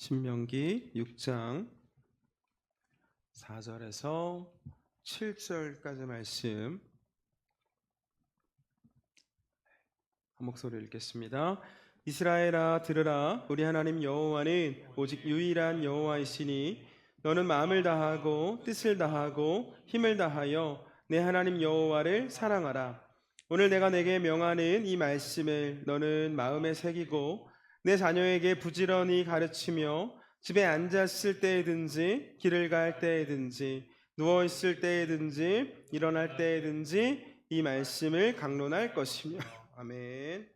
신명기 6장 4절에서 7절까지 말씀 한 목소리 읽겠습니다. 이스라엘아 들으라 우리 하나님 여호와는 오직 유일한 여호와이시니 너는 마음을 다하고 뜻을 다하고 힘을 다하여 내 하나님 여호와를 사랑하라. 오늘 내가 내게 명하는 이 말씀을 너는 마음에 새기고 내 자녀에게 부지런히 가르치며 집에 앉았을 때에든지 길을 갈 때에든지 누워 있을 때에든지 일어날 때에든지 이 말씀을 강론할 것이며 아멘.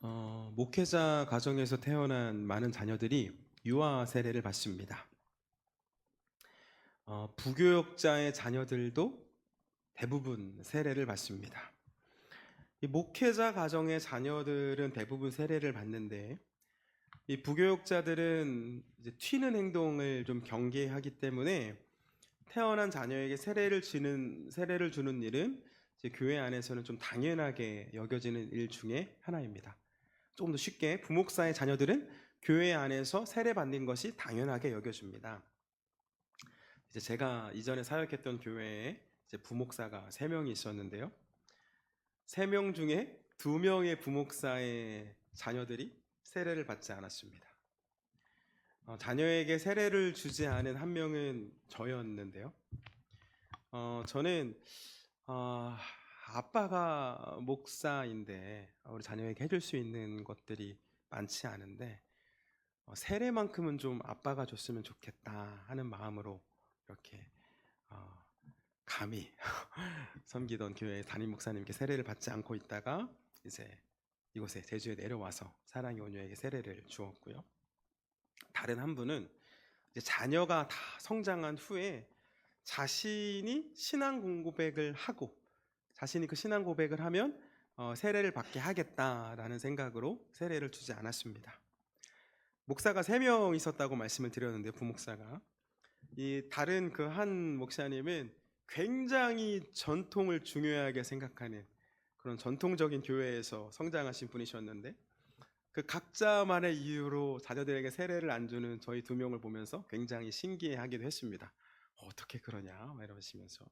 어, 목회자 가정에서 태어난 많은 자녀들이 유아 세례를 받습니다. 어, 부교역자의 자녀들도 대부분 세례를 받습니다. 이 목회자 가정의 자녀들은 대부분 세례를 받는데 이 부교육자들은 튀는 행동을 좀 경계하기 때문에 태어난 자녀에게 세례를 주는 세례를 주는 일은 교회 안에서는 좀 당연하게 여겨지는 일 중에 하나입니다. 조금 더 쉽게 부목사의 자녀들은 교회 안에서 세례 받는 것이 당연하게 여겨집니다. 이제 제가 이전에 사역했던 교회에 부목사가 세 명이 있었는데요. 세명 중에 두 명의 부목사의 자녀들이 세례를 받지 않았습니다. 어, 자녀에게 세례를 주지 않은 한 명은 저였는데요. 어, 저는 어, 아빠가 목사인데 우리 자녀에게 해줄 수 있는 것들이 많지 않은데 어, 세례만큼은 좀 아빠가 줬으면 좋겠다 하는 마음으로 이렇게 어, 감히 섬기던 교회 담임 목사님께 세례를 받지 않고 있다가 이제 이곳에 제주에 내려와서 사랑의 온유에게 세례를 주었고요. 다른 한 분은 자녀가 다 성장한 후에 자신이 신앙 고백을 하고 자신이 그 신앙 고백을 하면 어, 세례를 받게 하겠다라는 생각으로 세례를 주지 않았습니다. 목사가 세 명 있었다고 말씀을 드렸는데 부목사가 이 다른 그 한 목사님은 굉장히 전통을 중요하게 생각하는 그런 전통적인 교회에서 성장하신 분이셨는데 그 각자만의 이유로 자녀들에게 세례를 안 주는 저희 두 명을 보면서 굉장히 신기해하기도 했습니다. 어떻게 그러냐 막 이러시면서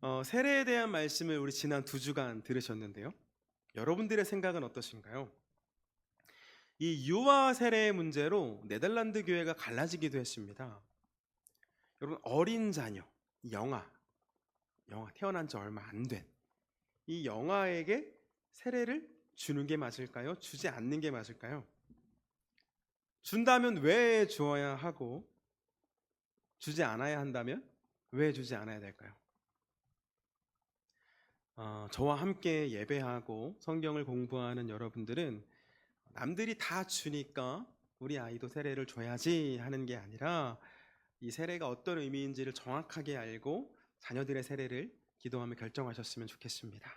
어, 세례에 대한 말씀을 우리 지난 두 주간 들으셨는데요. 여러분들의 생각은 어떠신가요? 이 유아 세례의 문제로 네덜란드 교회가 갈라지기도 했습니다. 여러분 어린 자녀, 영아, 영아 태어난 지 얼마 안 된 이 영아에게 세례를 주는 게 맞을까요? 주지 않는 게 맞을까요? 준다면 왜 주어야 하고 주지 않아야 한다면 왜 주지 않아야 될까요? 어, 저와 함께 예배하고 성경을 공부하는 여러분들은 남들이 다 주니까 우리 아이도 세례를 줘야지 하는 게 아니라 이 세례가 어떤 의미인지를 정확하게 알고 자녀들의 세례를 기도하며 결정하셨으면 좋겠습니다.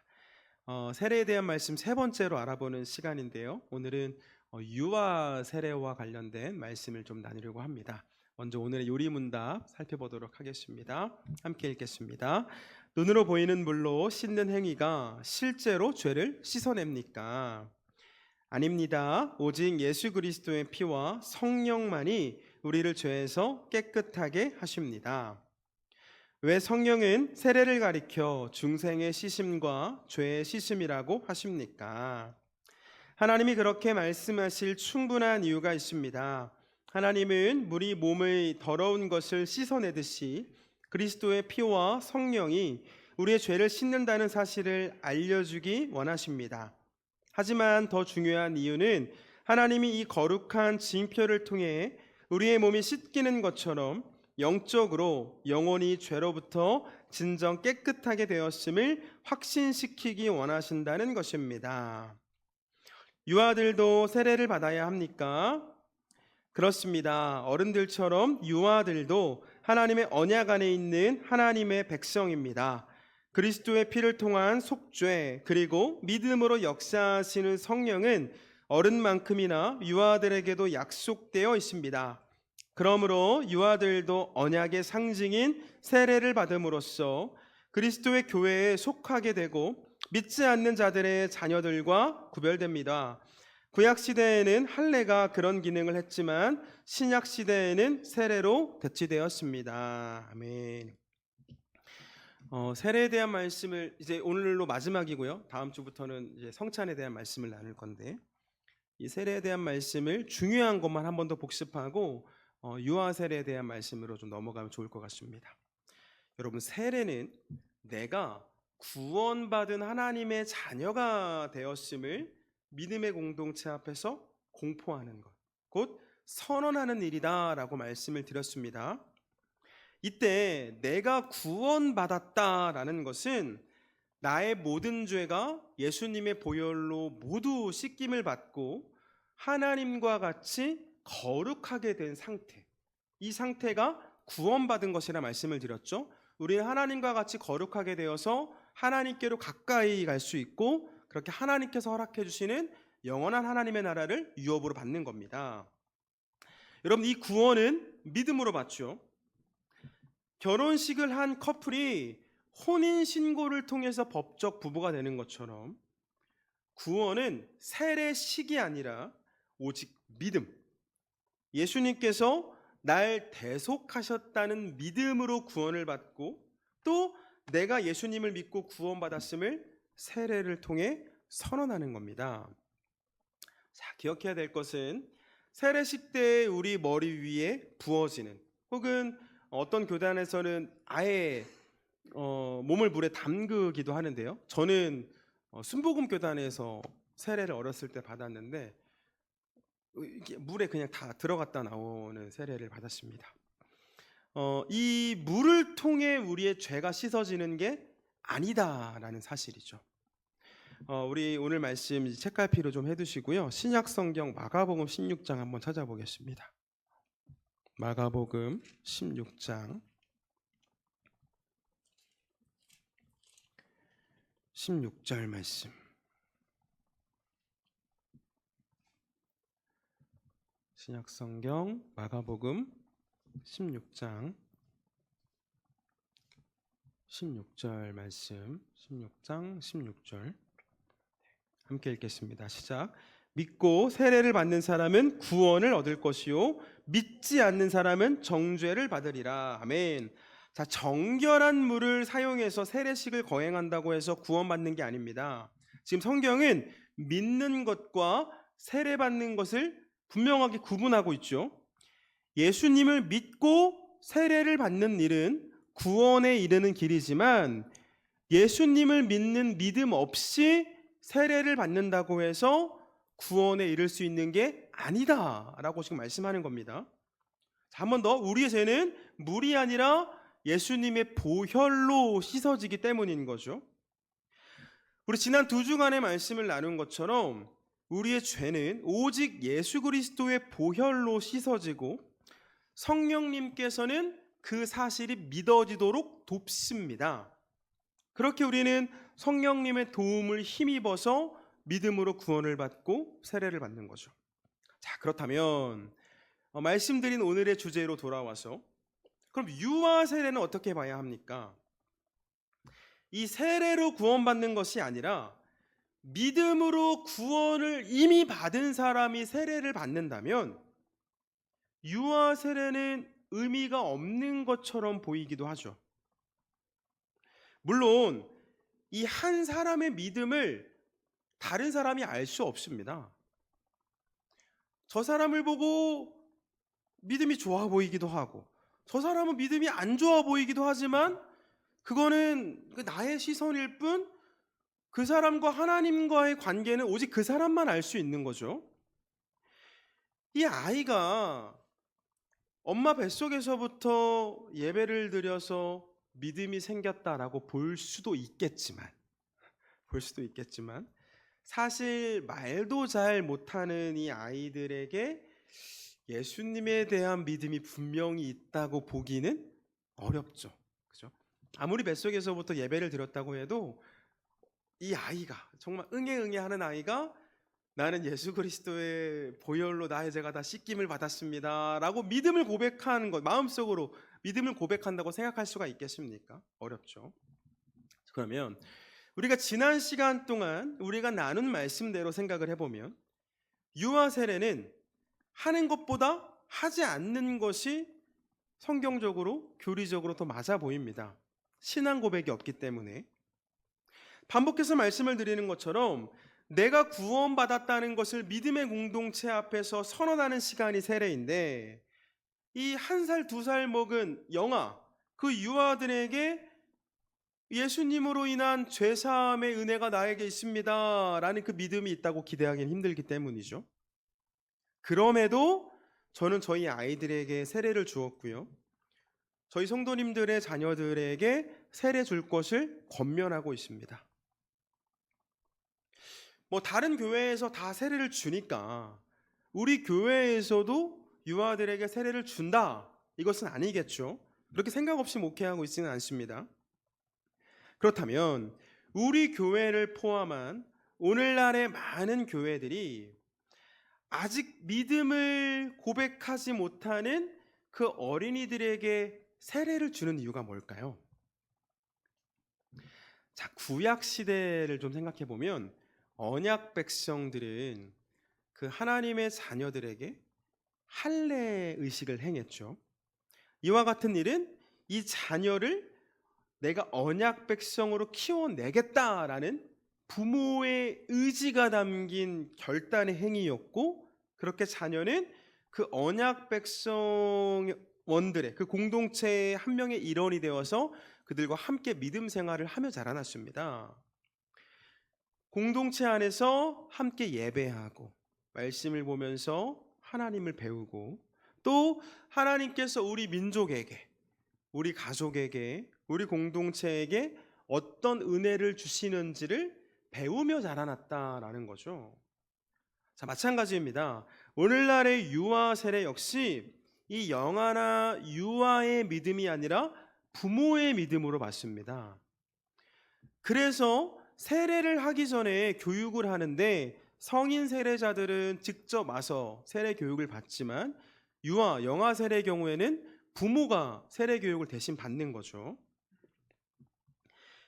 어, 세례에 대한 말씀 세 번째로 알아보는 시간인데요. 오늘은 어, 유아 세례와 관련된 말씀을 좀 나누려고 합니다. 먼저 오늘의 요리 문답 살펴보도록 하겠습니다. 함께 읽겠습니다. 눈으로 보이는 물로 씻는 행위가 실제로 죄를 씻어냅니까? 아닙니다. 오직 예수 그리스도의 피와 성령만이 우리를 죄에서 깨끗하게 하십니다. 왜 성령은 세례를 가리켜 중생의 씻음과 죄의 씻음이라고 하십니까? 하나님이 그렇게 말씀하실 충분한 이유가 있습니다. 하나님은 물이 몸의 더러운 것을 씻어내듯이 그리스도의 피와 성령이 우리의 죄를 씻는다는 사실을 알려주기 원하십니다. 하지만 더 중요한 이유는 하나님이 이 거룩한 징표를 통해 우리의 몸이 씻기는 것처럼 영적으로 영혼이 죄로부터 진정 깨끗하게 되었음을 확신시키기 원하신다는 것입니다. 유아들도 세례를 받아야 합니까? 그렇습니다. 어른들처럼 유아들도 하나님의 언약 안에 있는 하나님의 백성입니다. 그리스도의 피를 통한 속죄 그리고 믿음으로 역사하시는 성령은 어른만큼이나 유아들에게도 약속되어 있습니다. 그러므로 유아들도 언약의 상징인 세례를 받음으로써 그리스도의 교회에 속하게 되고 믿지 않는 자들의 자녀들과 구별됩니다. 구약 시대에는 할례가 그런 기능을 했지만 신약 시대에는 세례로 대치되었습니다. 아멘. 어, 세례에 대한 말씀을 이제 오늘로 마지막이고요. 다음 주부터는 이제 성찬에 대한 말씀을 나눌 건데 이 세례에 대한 말씀을 중요한 것만 한 번 더 복습하고 어, 유아 세례에 대한 말씀으로 좀 넘어가면 좋을 것 같습니다. 여러분 세례는 내가 구원받은 하나님의 자녀가 되었음을 믿음의 공동체 앞에서 공포하는 것, 곧 선언하는 일이다라고 말씀을 드렸습니다. 이때 내가 구원받았다라는 것은 나의 모든 죄가 예수님의 보혈로 모두 씻김을 받고 하나님과 같이 거룩하게 된 상태. 이 상태가 구원받은 것이라 말씀을 드렸죠. 우리는 하나님과 같이 거룩하게 되어서 하나님께로 가까이 갈 수 있고 그렇게 하나님께서 허락해 주시는 영원한 하나님의 나라를 유업으로 받는 겁니다. 여러분 이 구원은 믿음으로 받죠. 결혼식을 한 커플이 혼인 신고를 통해서 법적 부부가 되는 것처럼 구원은 세례식이 아니라 오직 믿음. 예수님께서 날 대속하셨다는 믿음으로 구원을 받고 또 내가 예수님을 믿고 구원받았음을 세례를 통해 선언하는 겁니다. 자, 기억해야 될 것은 세례식 때 우리 머리 위에 부어지는 혹은 어떤 교단에서는 아예 어, 몸을 물에 담그기도 하는데요. 저는 어, 순복음 교단에서 세례를 어렸을 때 받았는데 이게 물에 그냥 다 들어갔다 나오는 세례를 받았습니다. 어, 이 물을 통해 우리의 죄가 씻어지는 게 아니다라는 사실이죠. 어, 우리 오늘 말씀 책갈피로 좀 해두시고요. 신약 성경 마가복음 16장 한번 찾아보겠습니다. 마가복음 16장 16절 말씀. 신약 성경 마가복음 16장 16절 말씀 16장 16절 함께 읽겠습니다. 시작. 믿고 세례를 받는 사람은 구원을 얻을 것이요 믿지 않는 사람은 정죄를 받으리라. 아멘. 자, 정결한 물을 사용해서 세례식을 거행한다고 해서 구원받는 게 아닙니다. 지금 성경은 믿는 것과 세례 받는 것을 분명하게 구분하고 있죠. 예수님을 믿고 세례를 받는 일은 구원에 이르는 길이지만 예수님을 믿는 믿음 없이 세례를 받는다고 해서 구원에 이를 수 있는 게 아니다라고 지금 말씀하는 겁니다. 한 번 더 우리의 죄는 물이 아니라 예수님의 보혈로 씻어지기 때문인 거죠. 우리 지난 두 주간의 말씀을 나눈 것처럼 우리의 죄는 오직 예수 그리스도의 보혈로 씻어지고 성령님께서는 그 사실이 믿어지도록 돕습니다. 그렇게 우리는 성령님의 도움을 힘입어서 믿음으로 구원을 받고 세례를 받는 거죠. 자, 그렇다면 어, 말씀드린 오늘의 주제로 돌아와서 그럼 유아 세례는 어떻게 봐야 합니까? 이 세례로 구원받는 것이 아니라 믿음으로 구원을 이미 받은 사람이 세례를 받는다면 유아 세례는 의미가 없는 것처럼 보이기도 하죠. 물론 이 한 사람의 믿음을 다른 사람이 알 수 없습니다. 저 사람을 보고 믿음이 좋아 보이기도 하고 저 사람은 믿음이 안 좋아 보이기도 하지만 그거는 그 나의 시선일 뿐 그 사람과 하나님과의 관계는 오직 그 사람만 알 수 있는 거죠. 이 아이가 엄마 뱃속에서부터 예배를 드려서 믿음이 생겼다라고 볼 수도 있겠지만, 볼 수도 있겠지만, 사실 말도 잘 못하는 이 아이들에게 예수님에 대한 믿음이 분명히 있다고 보기는 어렵죠. 그죠? 아무리 뱃속에서부터 예배를 드렸다고 해도 이 아이가 정말 응애 응애 하는 아이가 나는 예수 그리스도의 보혈로 나의 죄가 다 씻김을 받았습니다라고 믿음을 고백하는 것 마음속으로 믿음을 고백한다고 생각할 수가 있겠습니까? 어렵죠. 그러면 우리가 지난 시간 동안 우리가 나눈 말씀대로 생각을 해보면 유아 세례는 하는 것보다 하지 않는 것이 성경적으로 교리적으로 더 맞아 보입니다. 신앙 고백이 없기 때문에 반복해서 말씀을 드리는 것처럼 내가 구원받았다는 것을 믿음의 공동체 앞에서 선언하는 시간이 세례인데 이 한 살, 두 살 먹은 영아, 그 유아들에게 예수님으로 인한 죄 사함의 은혜가 나에게 있습니다. 라는 그 믿음이 있다고 기대하기는 힘들기 때문이죠. 그럼에도 저는 저희 아이들에게 세례를 주었고요. 저희 성도님들의 자녀들에게 세례 줄 것을 권면하고 있습니다. 뭐 다른 교회에서 다 세례를 주니까 우리 교회에서도 유아들에게 세례를 준다. 이것은 아니겠죠. 그렇게 생각 없이 목회하고 있지는 않습니다. 그렇다면 우리 교회를 포함한 오늘날의 많은 교회들이 아직 믿음을 고백하지 못하는 그 어린이들에게 세례를 주는 이유가 뭘까요? 자, 구약 시대를 좀 생각해 보면 언약 백성들은 그 하나님의 자녀들에게 할례 의식을 행했죠. 이와 같은 일은 이 자녀를 내가 언약 백성으로 키워내겠다라는 부모의 의지가 담긴 결단의 행위였고 그렇게 자녀는 그 언약 백성 원들의 그 공동체의 한 명의 일원이 되어서 그들과 함께 믿음 생활을 하며 자라났습니다. 공동체 안에서 함께 예배하고 말씀을 보면서 하나님을 배우고 또 하나님께서 우리 민족에게 우리 가족에게 우리 공동체에게 어떤 은혜를 주시는지를 배우며 자라났다라는 거죠. 자, 마찬가지입니다. 오늘날의 유아 세례 역시 이 영아나 유아의 믿음이 아니라 부모의 믿음으로 받습니다. 그래서 세례를 하기 전에 교육을 하는데 성인 세례자들은 직접 와서 세례 교육을 받지만 유아, 영아 세례 경우에는 부모가 세례 교육을 대신 받는 거죠.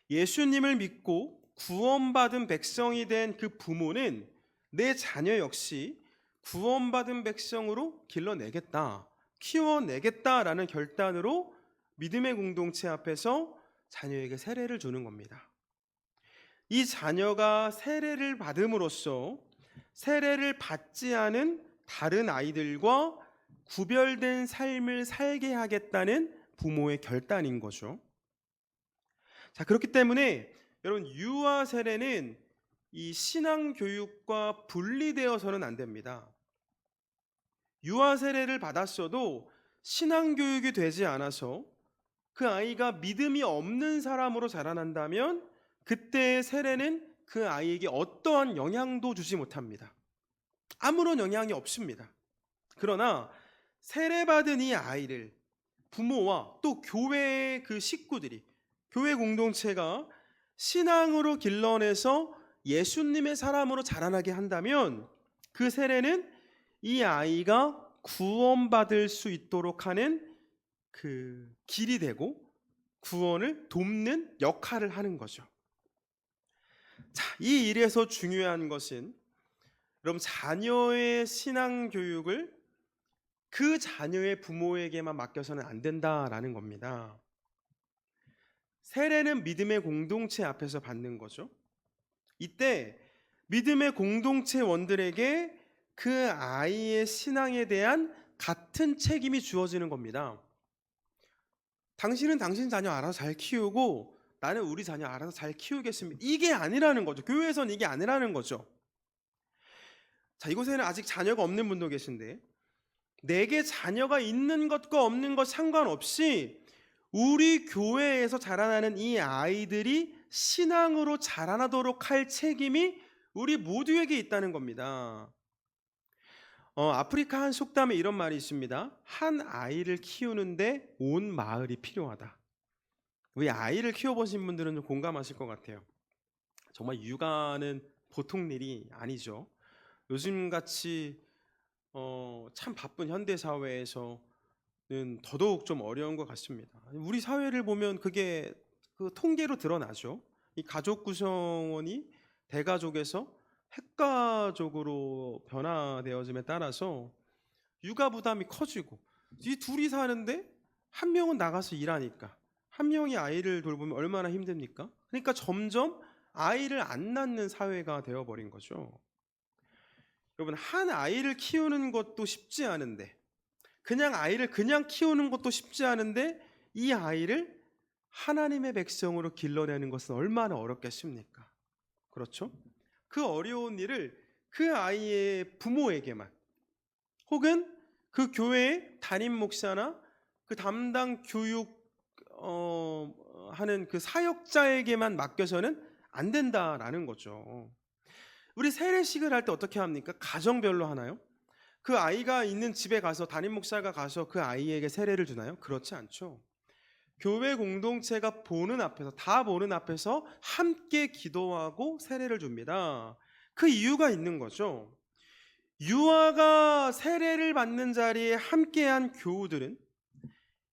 예수님을 믿고 구원받은 백성이 된 그 부모는 내 자녀 역시 구원받은 백성으로 길러내겠다, 키워내겠다라는 결단으로 믿음의 공동체 앞에서 자녀에게 세례를 주는 겁니다. 이 자녀가 세례를 받음으로써 세례를 받지 않은 다른 아이들과 구별된 삶을 살게 하겠다는 부모의 결단인 거죠. 자, 그렇기 때문에 여러분 유아 세례는 이 신앙 교육과 분리되어서는 안 됩니다. 유아 세례를 받았어도 신앙 교육이 되지 않아서 그 아이가 믿음이 없는 사람으로 자라난다면 그때의 세례는 그 아이에게 어떠한 영향도 주지 못합니다. 아무런 영향이 없습니다. 그러나 세례받은 이 아이를 부모와 또 교회의 그 식구들이 교회 공동체가 신앙으로 길러내서 예수님의 사람으로 자라나게 한다면 그 세례는 이 아이가 구원받을 수 있도록 하는 그 길이 되고 구원을 돕는 역할을 하는 거죠. 자, 이 일에서 중요한 것은 여러분 자녀의 신앙 교육을 그 자녀의 부모에게만 맡겨서는 안 된다라는 겁니다. 세례는 믿음의 공동체 앞에서 받는 거죠. 이때 믿음의 공동체 원들에게 그 아이의 신앙에 대한 같은 책임이 주어지는 겁니다. 당신은 당신 자녀 알아서 잘 키우고 나는 우리 자녀 알아서 잘 키우겠습니다. 이게 아니라는 거죠. 교회에선 이게 아니라는 거죠. 자, 이곳에는 아직 자녀가 없는 분도 계신데 내게 자녀가 있는 것과 없는 것 상관없이 우리 교회에서 자라나는 이 아이들이 신앙으로 자라나도록 할 책임이 우리 모두에게 있다는 겁니다. 어, 아프리카 한 속담에 이런 말이 있습니다. 한 아이를 키우는데 온 마을이 필요하다. 우리 아이를 키워보신 분들은 좀 공감하실 것 같아요. 정말 육아는 보통 일이 아니죠. 요즘 같이 어, 참 바쁜 현대 사회에서 는 더더욱 좀 어려운 것 같습니다. 우리 사회를 보면 그게 그 통계로 드러나죠. 이 가족 구성원이 대가족에서 핵가족으로 변화되어짐에 따라서 육아 부담이 커지고 이 둘이 사는데 한 명은 나가서 일하니까 한 명이 아이를 돌보면 얼마나 힘듭니까? 그러니까 점점 아이를 안 낳는 사회가 되어버린 거죠. 여러분 한 아이를 키우는 것도 쉽지 않은데 그냥 아이를 그냥 키우는 것도 쉽지 않은데 이 아이를 하나님의 백성으로 길러내는 것은 얼마나 어렵겠습니까? 그렇죠? 그 어려운 일을 그 아이의 부모에게만 혹은 그 교회의 담임 목사나 그 담당 교육 어, 하는 그 사역자에게만 맡겨서는 안 된다라는 거죠. 우리 세례식을 할 때 어떻게 합니까? 가정별로 하나요? 그 아이가 있는 집에 가서 담임 목사가 가서 그 아이에게 세례를 주나요? 그렇지 않죠. 교회 공동체가 보는 앞에서 다 보는 앞에서 함께 기도하고 세례를 줍니다. 그 이유가 있는 거죠. 유아가 세례를 받는 자리에 함께한 교우들은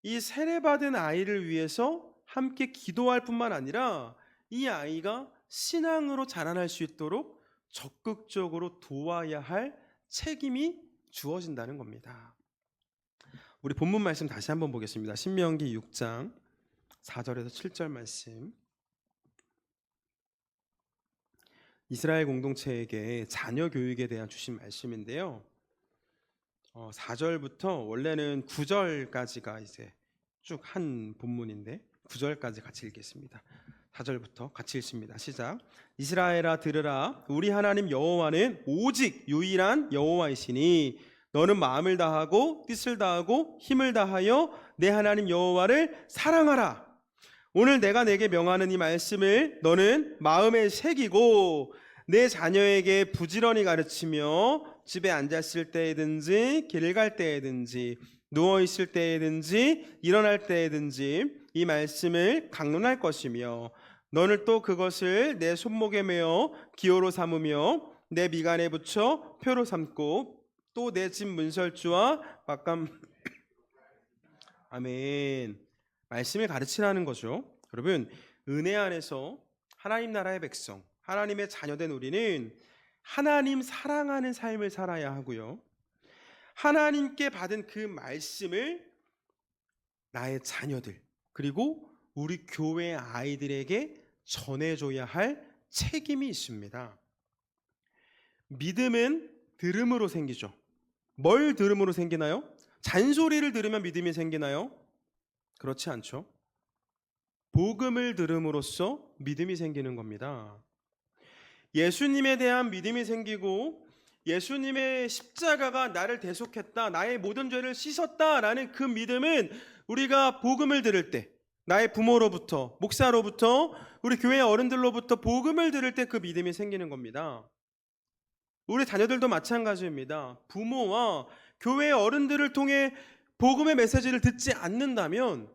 이 세례받은 아이를 위해서 함께 기도할 뿐만 아니라 이 아이가 신앙으로 자라날 수 있도록 적극적으로 도와야 할 책임이 주어진다는 겁니다. 우리 본문 말씀 다시 한번 보겠습니다. 신명기 6장 4절에서 7절 말씀. 이스라엘 공동체에게 자녀 교육에 대한 주신 말씀인데요. 어, 4절부터 원래는 9절까지가 이제 쭉 한 본문인데 9절까지 같이 읽겠습니다. 4절부터 같이 읽습니다. 시작. 이스라엘아 들으라 우리 하나님 여호와는 오직 유일한 여호와이시니 너는 마음을 다하고 뜻을 다하고 힘을 다하여 내 하나님 여호와를 사랑하라. 오늘 내가 내게 명하는 이 말씀을 너는 마음에 새기고 내 자녀에게 부지런히 가르치며 집에 앉았을 때든지 길을 갈 때든지 누워 있을 때든지 일어날 때든지 이 말씀을 강론할 것이며 너는 또 그것을 내 손목에 메어 기호로 삼으며 내 미간에 붙여 표로 삼고 또 내 집 문설주와 막감 아멘 말씀을 가르치라는 거죠. 여러분 은혜 안에서 하나님 나라의 백성, 하나님의 자녀된 우리는 하나님 사랑하는 삶을 살아야 하고요. 하나님께 받은 그 말씀을 나의 자녀들 그리고 우리 교회 아이들에게 전해줘야 할 책임이 있습니다. 믿음은 들음으로 생기죠. 뭘 들음으로 생기나요? 잔소리를 들으면 믿음이 생기나요? 그렇지 않죠. 복음을 들음으로써 믿음이 생기는 겁니다. 예수님에 대한 믿음이 생기고 예수님의 십자가가 나를 대속했다, 나의 모든 죄를 씻었다라는 그 믿음은 우리가 복음을 들을 때, 나의 부모로부터, 목사로부터, 우리 교회 어른들로부터 복음을 들을 때 그 믿음이 생기는 겁니다. 우리 자녀들도 마찬가지입니다. 부모와 교회 어른들을 통해 복음의 메시지를 듣지 않는다면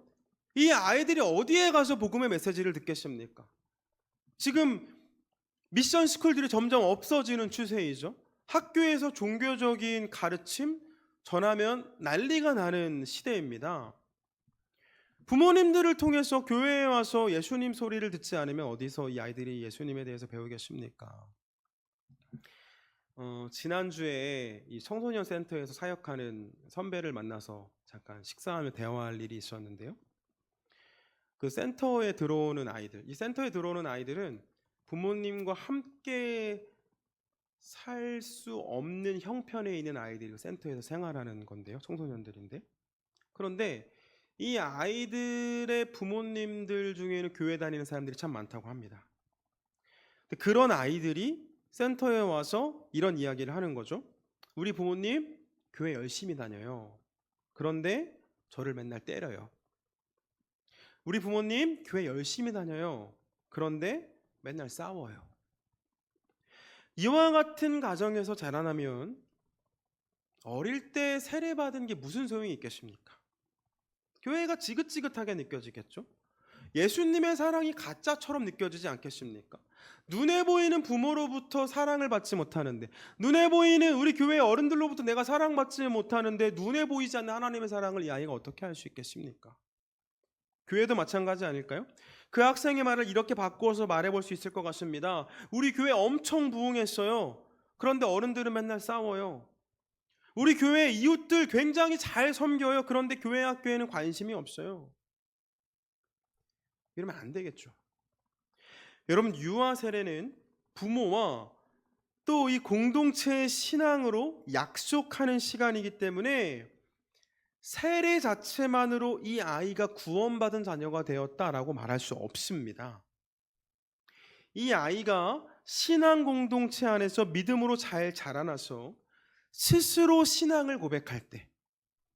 이 아이들이 어디에 가서 복음의 메시지를 듣겠습니까? 지금 미션 스쿨들이 점점 없어지는 추세이죠. 학교에서 종교적인 가르침 전하면 난리가 나는 시대입니다. 부모님들을 통해서 교회에 와서 예수님 소리를 듣지 않으면 어디서 이 아이들이 예수님에 대해서 배우겠습니까? 어, 지난주에 이 청소년 센터에서 사역하는 선배를 만나서 잠깐 식사하며 대화할 일이 있었는데요. 그 센터에 들어오는 아이들, 이 센터에 들어오는 아이들은 부모님과 함께 살 수 없는 형편에 있는 아이들이 그 센터에서 생활하는 건데요. 청소년들인데. 그런데 이 아이들의 부모님들 중에는 교회 다니는 사람들이 참 많다고 합니다. 그런 아이들이 센터에 와서 이런 이야기를 하는 거죠. 우리 부모님 교회 열심히 다녀요. 그런데 저를 맨날 때려요. 우리 부모님 교회 열심히 다녀요. 그런데 맨날 싸워요. 이와 같은 가정에서 자라나면 어릴 때 세례받은 게 무슨 소용이 있겠습니까? 교회가 지긋지긋하게 느껴지겠죠? 예수님의 사랑이 가짜처럼 느껴지지 않겠습니까? 눈에 보이는 부모로부터 사랑을 받지 못하는데, 눈에 보이는 우리 교회 어른들로부터 내가 사랑받지 못하는데, 눈에 보이지 않는 하나님의 사랑을 이 아이가 어떻게 할 수 있겠습니까? 교회도 마찬가지 아닐까요? 그 학생의 말을 이렇게 바꾸어서 말해볼 수 있을 것 같습니다. 우리 교회 엄청 부흥했어요. 그런데 어른들은 맨날 싸워요. 우리 교회 이웃들 굉장히 잘 섬겨요. 그런데 교회 학교에는 관심이 없어요. 이러면 안 되겠죠. 여러분 유아 세례는 부모와 또 이 공동체의 신앙으로 약속하는 시간이기 때문에 세례 자체만으로 이 아이가 구원받은 자녀가 되었다라고 말할 수 없습니다. 이 아이가 신앙 공동체 안에서 믿음으로 잘 자라나서 스스로 신앙을 고백할 때,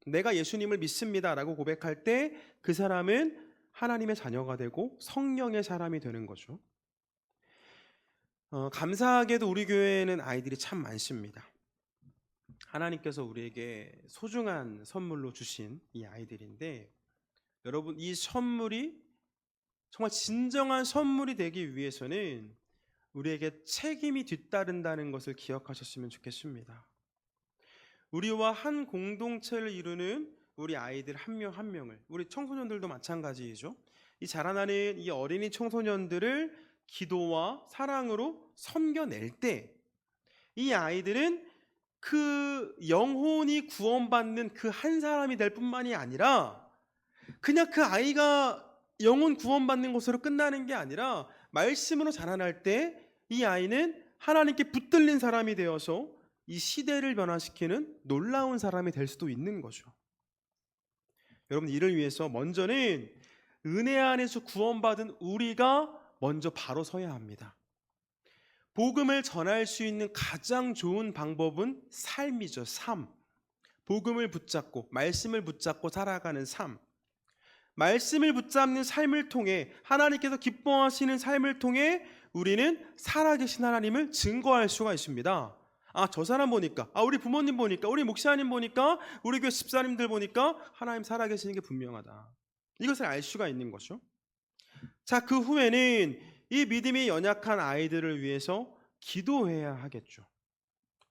내가 예수님을 믿습니다라고 고백할 때 그 사람은 하나님의 자녀가 되고 성령의 사람이 되는 거죠. 어, 감사하게도 우리 교회에는 아이들이 참 많습니다. 하나님께서 우리에게 소중한 선물로 주신 이 아이들인데 여러분 이 선물이 정말 진정한 선물이 되기 위해서는 우리에게 책임이 뒤따른다는 것을 기억하셨으면 좋겠습니다. 우리와 한 공동체를 이루는 우리 아이들 한명한 명을 우리 청소년들도 마찬가지이죠. 이 자라나는 이 어린이 청소년들을 기도와 사랑으로 섬겨낼 때 이 아이들은 그 영혼이 구원받는 그 한 사람이 될 뿐만이 아니라 그냥 그 아이가 영혼 구원받는 것으로 끝나는 게 아니라 말씀으로 자라날 때 이 아이는 하나님께 붙들린 사람이 되어서 이 시대를 변화시키는 놀라운 사람이 될 수도 있는 거죠. 여러분 이를 위해서 먼저는 은혜 안에서 구원받은 우리가 먼저 바로 서야 합니다. 복음을 전할 수 있는 가장 좋은 방법은 삶이죠. 삶. 복음을 붙잡고 말씀을 붙잡고 살아가는 삶. 말씀을 붙잡는 삶을 통해 하나님께서 기뻐하시는 삶을 통해 우리는 살아계신 하나님을 증거할 수가 있습니다. 아, 저 사람 보니까, 아, 우리 부모님 보니까, 우리 목사님 보니까, 우리 교회 집사님들 보니까 하나님 살아계시는 게 분명하다. 이것을 알 수가 있는 거죠. 자, 그 후에는 이 믿음이 연약한 아이들을 위해서 기도해야 하겠죠.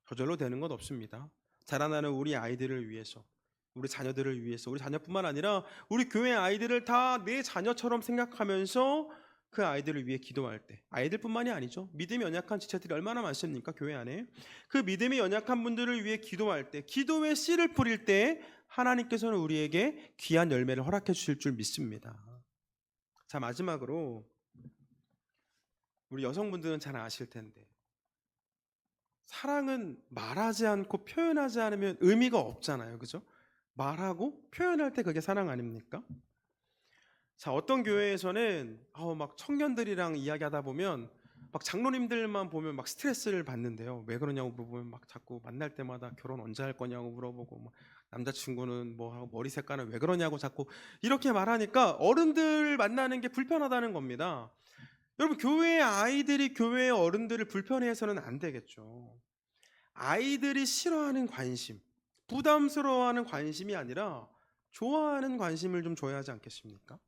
저절로 되는 건 없습니다. 자라나는 우리 아이들을 위해서, 우리 자녀들을 위해서, 우리 자녀뿐만 아니라 우리 교회 아이들을 다 내 자녀처럼 생각하면서 그 아이들을 위해 기도할 때, 아이들뿐만이 아니죠. 믿음이 연약한 지체들이 얼마나 많습니까? 교회 안에. 그 믿음이 연약한 분들을 위해 기도할 때, 기도의 씨를 뿌릴 때 하나님께서는 우리에게 귀한 열매를 허락해 주실 줄 믿습니다. 자, 마지막으로 우리 여성분들은 잘 아실 텐데 사랑은 말하지 않고 표현하지 않으면 의미가 없잖아요. 그죠? 말하고 표현할 때 그게 사랑 아닙니까? 자, 어떤 교회에서는 어, 막 청년들이랑 이야기하다 보면 막 장로님들만 보면 막 스트레스를 받는데요. 왜 그러냐고 물어보면 막 자꾸 만날 때마다 결혼 언제 할 거냐고 물어보고 막 남자친구는 뭐 하고 머리 색깔은 왜 그러냐고 자꾸 이렇게 말하니까 어른들 만나는 게 불편하다는 겁니다. 여러분 교회의 아이들이 교회의 어른들을 불편해서는 안 되겠죠. 아이들이 싫어하는 관심, 부담스러워하는 관심이 아니라 좋아하는 관심을 좀 줘야 하지 않겠습니까?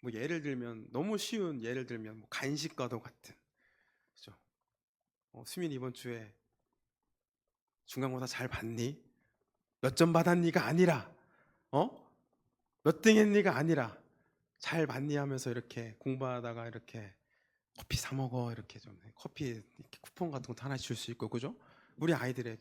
뭐 예를 들면 너무 쉬운 예를 들면 뭐 간식과도 같은 그죠? 어, 수민 이번 주에 중간고사 잘 봤니? 몇 점 받았니가 아니라 어? 몇 등 했니가 아니라 잘 봤니 하면서 이렇게 공부하다가 이렇게 커피 사 먹어 이렇게 좀 커피 이렇게 쿠폰 같은 것도 하나씩 줄수 있고 그죠? 우리 아이들에게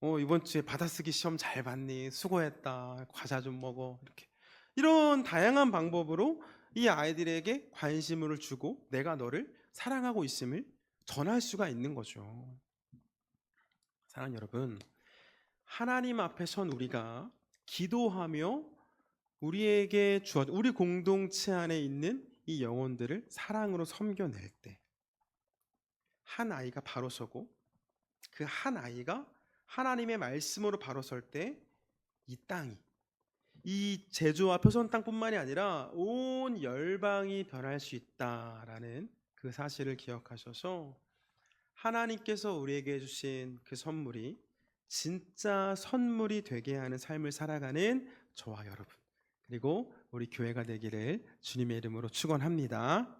어 이번 주에 받아쓰기 시험 잘 봤니? 수고했다. 과자 좀 먹어. 이렇게 이런 다양한 방법으로 이 아이들에게 관심을 주고 내가 너를 사랑하고 있음을 전할 수가 있는 거죠. 사랑 여러분, 하나님 앞에 선 우리가 기도하며 우리에게 주어 우리 공동체 안에 있는 이 영혼들을 사랑으로 섬겨낼 때 한 아이가 바로 서고 그 한 아이가 하나님의 말씀으로 바로 설 때 이 땅이 이 제주와 표선 땅뿐만이 아니라 온 열방이 변할 수 있다라는 그 사실을 기억하셔서 하나님께서 우리에게 주신 그 선물이 진짜 선물이 되게 하는 삶을 살아가는 저와 여러분 그리고 우리 교회가 되기를 주님의 이름으로 축원합니다.